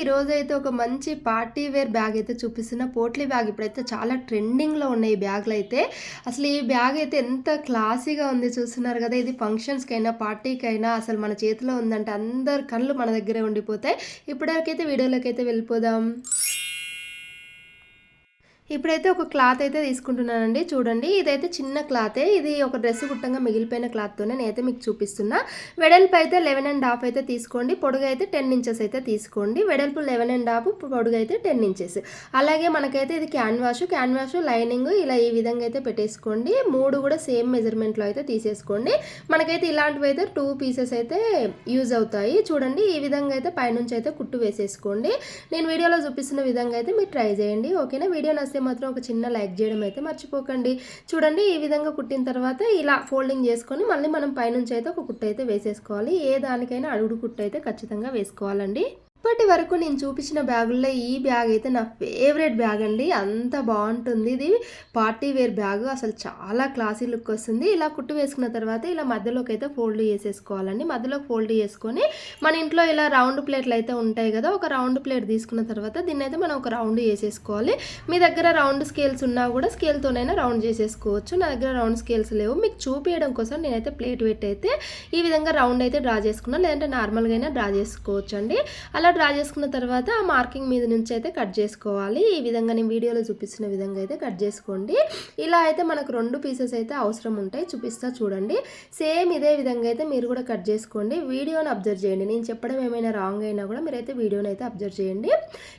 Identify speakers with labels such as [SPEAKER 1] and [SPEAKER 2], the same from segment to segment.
[SPEAKER 1] ఈరోజు అయితే ఒక మంచి పార్టీ వేర్ బ్యాగ్ అయితే చూపిస్తున్న పోట్లీ బ్యాగ్. ఇప్పుడైతే చాలా ట్రెండింగ్లో ఉన్నాయి ఈ బ్యాగ్లు అయితే అసలు ఈ బ్యాగ్ అయితే ఎంత క్లాసీగా ఉంది చూస్తున్నారు కదా. ఇది ఫంక్షన్స్కైనా పార్టీకైనా అసలు మన చేతిలో ఉందంటే అందరు కళ్ళు మన దగ్గరే ఉండిపోతాయి. ఇప్పటివరకైతే వీడియోలోకి అయితే వెళ్ళిపోదాం. ఇప్పుడైతే ఒక క్లాత్ అయితే తీసుకుంటున్నానండి. చూడండి ఇదైతే చిన్న క్లాతే. ఇది ఒక డ్రెస్ కుట్టంగా మిగిలిపోయిన క్లాత్తోనే నేనైతే మీకు చూపిస్తున్నా. వెడల్పు అయితే లెవెన్ అండ్ హాఫ్ అయితే తీసుకోండి. పొడుగు అయితే టెన్ ఇంచెస్ అయితే తీసుకోండి. వెడల్పు లెవెన్ అండ్ హాఫ్ పొడుగు అయితే టెన్ ఇంచెస్. అలాగే మనకైతే ఇది క్యాన్వాష్. క్యాన్వాష్ లైనింగ్ ఇలా ఈ విధంగా అయితే పెట్టేసుకోండి. మూడు కూడా సేమ్ మెజర్మెంట్లో అయితే తీసేసుకోండి. మనకైతే ఇలాంటివి అయితే టూ పీసెస్ అయితే యూజ్ అవుతాయి. చూడండి ఈ విధంగా అయితే పైనుంచి అయితే కుట్టు వేసేసుకోండి. నేను వీడియోలో చూపిస్తున్న విధంగా అయితే మీరు ట్రై చేయండి. ఓకేనా? వీడియో నచ్చితే మాత్రం ఒక చిన్న లైక్ చేయడం అయితే మర్చిపోకండి. చూడండి ఈ విధంగా కుట్టిన తర్వాత ఇలా ఫోల్డింగ్ చేసుకొని మళ్ళీ మనం పైనుంచి అయితే ఒక కుట్టు అయితే వేసేసుకోవాలి. ఏ దానికైనా అడుగుడు కుట్టు అయితే ఖచ్చితంగా వేసుకోవాలండి. ఇప్పటి వరకు నేను చూపించిన బ్యాగుల్లో ఈ బ్యాగ్ అయితే నా ఫేవరెట్ బ్యాగ్ అండి. అంత బాగుంటుంది. ఇది పార్టీ వేర్ బ్యాగ్. అసలు చాలా క్లాసీ లుక్ వస్తుంది. ఇలా కుట్టు వేసుకున్న తర్వాత ఇలా మధ్యలోకి అయితే ఫోల్డ్ చేసేసుకోవాలండి. మధ్యలో ఫోల్డ్ చేసుకొని మన ఇంట్లో ఇలా రౌండ్ ప్లేట్లు అయితే ఉంటాయి కదా ఒక రౌండ్ ప్లేట్ తీసుకున్న తర్వాత దీన్ని అయితే మనం ఒక రౌండ్ చేసేసుకోవాలి. మీ దగ్గర రౌండ్ స్కేల్స్ ఉన్నా కూడా స్కేల్తోనైనా రౌండ్ చేసేసుకోవచ్చు. నా దగ్గర రౌండ్ స్కేల్స్ లేవు. మీకు చూపించడం కోసం నేనైతే ప్లేట్ పెట్టి అయితే ఈ విధంగా రౌండ్ అయితే డ్రా చేసుకున్నాను లేదంటే నార్మల్గా అయినా డ్రా చేసుకోవచ్చు అండి అలా డ్రా చేసుకున్న తర్వాత ఆ మార్కింగ్ మీద నుంచి అయితే కట్ చేసుకోవాలి. ఈ విధంగా నేను వీడియోలో చూపిస్తున్న విధంగా అయితే కట్ చేసుకోండి. ఇలా అయితే మనకు రెండు పీసెస్ అయితే అవసరం ఉంటాయి. చూపిస్తా చూడండి. సేమ్ ఇదే విధంగా అయితే మీరు కూడా కట్ చేసుకోండి. వీడియోని అబ్జర్వ్ చేయండి. నేను చెప్పడం ఏమైనా రాంగ్ అయినా కూడా మీరైతే వీడియోని అయితే అబ్జర్వ్ చేయండి.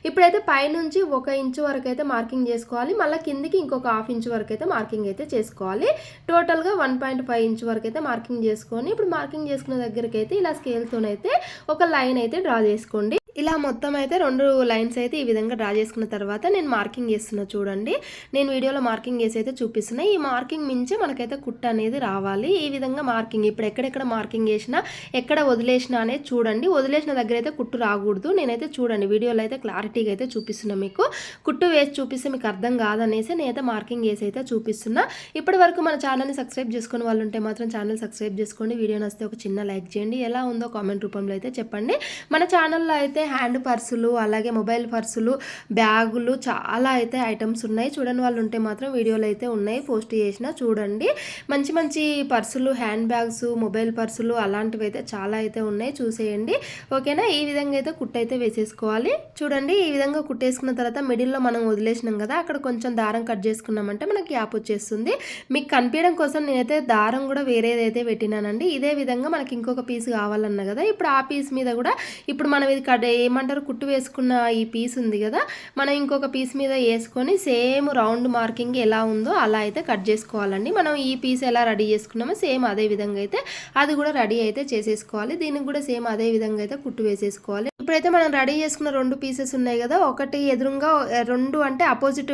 [SPEAKER 1] ఇప్పుడైతే పైనుంచి ఒక ఇంచు వరకు అయితే మార్కింగ్ చేసుకోవాలి. మళ్ళీ కిందికి ఇంకొక హాఫ్ ఇంచ్ వరకు అయితే మార్కింగ్ అయితే చేసుకోవాలి. టోటల్గా వన్ పాయింట్ ఫైవ్ ఇంచ్ వరకు అయితే మార్కింగ్ చేసుకొని ఇప్పుడు మార్కింగ్ చేసుకున్న దగ్గరికి అయితే ఇలా స్కేల్తోనైతే ఒక లైన్ అయితే డ్రా చేసుకోండి. ఇలా మొత్తం అయితే రెండు లైన్స్ అయితే ఈ విధంగా డ్రా చేసుకున్న తర్వాత నేను మార్కింగ్ చేస్తున్నా చూడండి. నేను వీడియోలో మార్కింగ్ చేసి అయితే చూపిస్తున్నా. ఈ మార్కింగ్ మించి మనకైతే కుట్ట అనేది రావాలి. ఈ విధంగా మార్కింగ్ ఇప్పుడు ఎక్కడెక్కడ మార్కింగ్ చేసినా ఎక్కడ వదిలేసినా అనేది చూడండి. వదిలేసిన దగ్గర అయితే కుట్టు రాకూడదు. నేనైతే చూడండి వీడియోలో అయితే క్లారిటీగా అయితే చూపిస్తున్నా మీకు. కుట్టు వేసి చూపిస్తే మీకు అర్థం కాదనేసి నేనైతే మార్కింగ్ వేసి అయితే చూపిస్తున్నా. ఇప్పటి వరకు మన ఛానల్ని సబ్స్క్రైబ్ చేసుకుని వాళ్ళు ఉంటే మాత్రం ఛానల్ సబ్స్క్రైబ్ చేసుకోండి. వీడియో నస్తే ఒక చిన్న లైక్ చేయండి. ఎలా ఉందో కామెంట్ రూపంలో అయితే చెప్పండి. మన ఛానల్లో అయితే హ్యాండ్ పర్సులు అలాగే మొబైల్ పర్సులు బ్యాగులు చాలా అయితే ఐటమ్స్ ఉన్నాయి. చూడని వాళ్ళు ఉంటే మాత్రం వీడియోలు అయితే ఉన్నాయి. పోస్ట్ చేసిన చూడండి. మంచి మంచి పర్సులు హ్యాండ్ బ్యాగ్స్ మొబైల్ పర్సులు అలాంటివి అయితే చాలా అయితే ఉన్నాయి. చూసేయండి. ఓకేనా? ఈ విధంగా అయితే కుట్టు అయితే వేసేసుకోవాలి. చూడండి ఈ విధంగా కుట్టేసుకున్న తర్వాత మిడిల్లో మనం వదిలేసినాం కదా అక్కడ కొంచెం దారం కట్ చేసుకున్నామంటే మనకి యాప్ వచ్చేస్తుంది. మీకు కనిపించడం కోసం నేనైతే దారం కూడా వేరేదైతే పెట్టినానండి. ఇదే విధంగా మనకి ఇంకొక పీస్ కావాలన్నా కదా ఇప్పుడు ఆ పీస్ మీద కూడా ఇప్పుడు మనం ఇది కట్ ఏమంటారు? కుట్టు వేసుకున్న ఈ పీస్ ఉంది కదా మనం ఇంకొక పీస్ మీద వేసుకొని సేమ్ రౌండ్ మార్కింగ్ ఎలా ఉందో అలా అయితే కట్ చేసుకోవాలండి. మనం ఈ పీస్ ఎలా రెడీ చేసుకున్నామో సేమ్ అదే విధంగా అయితే అది కూడా రెడీ అయితే చేసేసుకోవాలి. దీనికి కూడా సేమ్ అదే విధంగా అయితే కుట్టు వేసేసుకోవాలి. ఇప్పుడైతే మనం రెడీ చేసుకున్న రెండు పీసెస్ ఉన్నాయి కదా ఒకటి ఎదురుగా రెండు అంటే అపోజిట్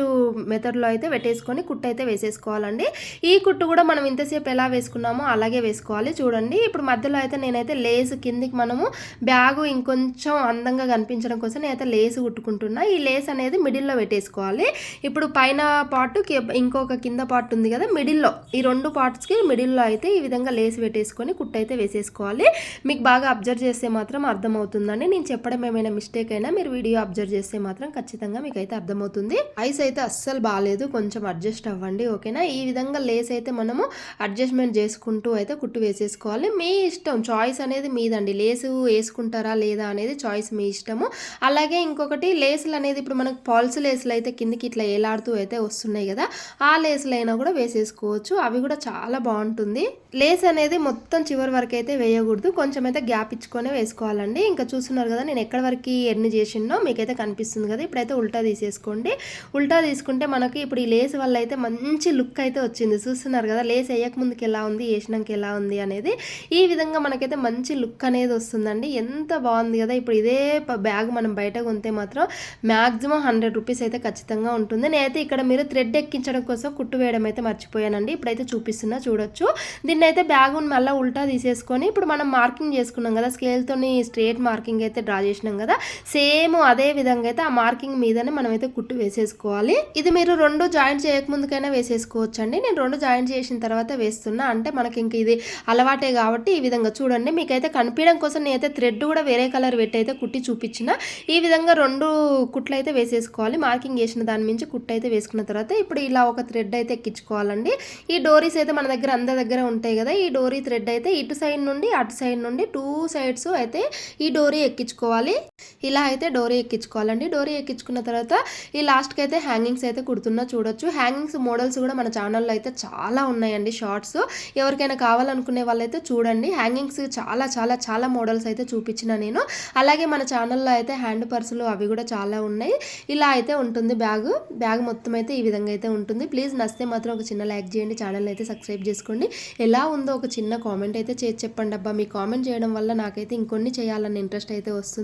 [SPEAKER 1] మెథడ్లో అయితే పెట్టేసుకొని కుట్టు అయితే వేసేసుకోవాలండి. ఈ కుట్టు కూడా మనం ఇంతసేపు ఎలా వేసుకున్నామో అలాగే వేసుకోవాలి. చూడండి ఇప్పుడు మధ్యలో అయితే నేనైతే లేస్ కిందికి మనము బ్యాగు ఇంకొంచెం అందంగా కనిపించడం కోసం నేనైతే లేస్ కుట్టుకుంటున్నా. ఈ లేస్ అనేది మిడిల్లో పెట్టేసుకోవాలి. ఇప్పుడు పైన పార్ట్ ఇంకొక కింద పార్ట్ ఉంది కదా మిడిల్లో. ఈ రెండు పార్ట్స్కి మిడిల్లో అయితే ఈ విధంగా లేస్ పెట్టేసుకొని కుట్టు అయితే వేసేసుకోవాలి. మీకు బాగా అబ్జర్వ్ చేస్తే మాత్రం అర్థమవుతుందండి. నేను చెప్పడం ఏమైనా మిస్టేక్ అయినా మీరు వీడియో అబ్జర్వ్ చేస్తే మాత్రం ఖచ్చితంగా మీకు అయితే అర్థమవుతుంది. ఐస్ అయితే అస్సలు బాగాలేదు. కొంచెం అడ్జస్ట్ అవ్వండి ఓకేనా ఈ విధంగా లేస్ అయితే మనము అడ్జస్ట్మెంట్ చేసుకుంటూ అయితే కుట్టు వేసేసుకోవాలి. మీ ఇష్టం చాయిస్ అనేది మీదండి. లేసు వేసుకుంటారా లేదా అనేది చాయిస్ మీ ఇష్టము. అలాగే ఇంకొకటి లేసులు అనేది ఇప్పుడు మనకు పాల్స్ లేసులు అయితే కిందికి ఇట్లా ఏలాడుతూ అయితే వస్తున్నాయి కదా? ఆ లేసులు అయినా కూడా వేసేసుకోవచ్చు. అవి కూడా చాలా బాగుంటుంది. లేస్ అనేది మొత్తం చివరి వరకు అయితే వేయకూడదు. కొంచెం అయితే గ్యాప్ ఇచ్చుకొని వేసుకోవాలండి. ఇంకా చూస్తున్నారు కదా నేను నేను ఎక్కడి వరకు ఎన్ని చేసినో మీకైతే కనిపిస్తుంది కదా. ఇప్పుడైతే ఉల్టా తీసేసుకోండి. ఉల్టా తీసుకుంటే మనకి ఇప్పుడు ఈ లేస్ వల్ల అయితే మంచి లుక్ అయితే వచ్చింది. చూస్తున్నారు కదా లేస్ వేయక ముందుకు ఎలా ఉంది వేసినాక ఎలా ఉంది అనేది. ఈ విధంగా మనకైతే మంచి లుక్ అనేది వస్తుందండి. ఎంత బాగుంది కదా. ఇప్పుడు ఇదే బ్యాగ్ మనం బయట కొంటే మాత్రం మ్యాక్సిమం హండ్రెడ్ రూపీస్ అయితే ఖచ్చితంగా ఉంటుంది. నేనైతే ఇక్కడ మీరు థ్రెడ్ ఎక్కించడం కోసం కుట్టు వేయడం అయితే మర్చిపోయానండి. ఇప్పుడైతే చూపిస్తున్నా చూడొచ్చు. దీన్ని అయితే బ్యాగ్ మళ్ళీ ఉల్టా తీసేసుకొని ఇప్పుడు మనం మార్కింగ్ చేసుకున్నాం కదా. స్కేల్తోని స్ట్రేట్ మార్కింగ్ అయితే డ్రా డ్రా చేసినాం కదా. సేమ్ అదే విధంగా అయితే ఆ మార్కింగ్ మీదనే మనమైతే కుట్టు వేసేసుకోవాలి. ఇది మీరు రెండు జాయింట్ చేయకముందుకైనా వేసేసుకోవచ్చు అండి నేను రెండు జాయింట్ చేసిన తర్వాత వేస్తున్నా. అంటే మనకి ఇంక ఇది అలవాటే కాబట్టి ఈ విధంగా చూడండి. మీకైతే కనిపించడం కోసం నేనైతే థ్రెడ్ కూడా వేరే కలర్ పెట్టి అయితే కుట్టి చూపించిన. ఈ విధంగా రెండు కుట్లు అయితే వేసేసుకోవాలి. మార్కింగ్ చేసిన దాని మించి కుట్టు అయితే వేసుకున్న తర్వాత ఇప్పుడు ఇలా ఒక థ్రెడ్ అయితే ఎక్కించుకోవాలండి. ఈ డోరీస్ అయితే మన దగ్గర అందరి దగ్గర ఉంటాయి కదా. ఈ డోరీ థ్రెడ్ అయితే ఇటు సైడ్ నుండి అటు సైడ్ నుండి టూ సైడ్స్ అయితే ఈ డోరీ ఎక్కించుకోవాలి. ఇలా అయితే డోరీ ఎక్కించుకోవాలండి. డోరీ ఎక్కించుకున్న తర్వాత ఈ లాస్ట్కి అయితే హ్యాంగింగ్స్ అయితే కుడుతున్నా చూడొచ్చు. హ్యాంగింగ్స్ మోడల్స్ కూడా మన ఛానల్లో అయితే చాలా ఉన్నాయండి షార్ట్స్ ఎవరికైనా కావాలనుకునే వాళ్ళైతే చూడండి. హ్యాంగింగ్స్ చాలా చాలా చాలా మోడల్స్ అయితే చూపించిన నేను. అలాగే మన ఛానల్లో అయితే హ్యాండ్ పర్సులు అవి కూడా చాలా ఉన్నాయి. ఇలా అయితే ఉంటుంది బ్యాగ్. బ్యాగ్ మొత్తం అయితే ఈ విధంగా అయితే ఉంటుంది. ప్లీజ్ నచ్చితే మాత్రం ఒక చిన్న లైక్ చేయండి. ఛానల్ అయితే సబ్స్క్రైబ్ చేసుకోండి. ఎలా ఉందో ఒక చిన్న కామెంట్ అయితే చేసి చెప్పండి అబ్బా. మీ కామెంట్ చేయడం వల్ల నాకైతే ఇంకొన్ని చేయాలన్న ఇంట్రెస్ట్ అయితే వస్తుంది.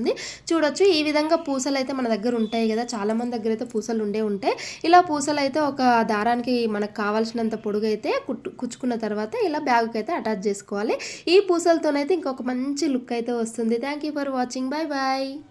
[SPEAKER 1] చూడొచ్చు ఈ విధంగా పూసలు అయితే మన దగ్గర ఉంటాయి కదా. చాలా మంది దగ్గర అయితే పూసలు ఉండే ఉంటాయి. ఇలా పూసలు అయితే ఒక దారానికి మనకు కావాల్సినంత పొడుగు అయితే కుట్టు కుచ్చుకున్న తర్వాత ఇలా బ్యాగ్కి అయితే అటాచ్ చేసుకోవాలి. ఈ పూసలతోనైతే ఇంకొక మంచి లుక్ అయితే వస్తుంది. Thank you for watching bye bye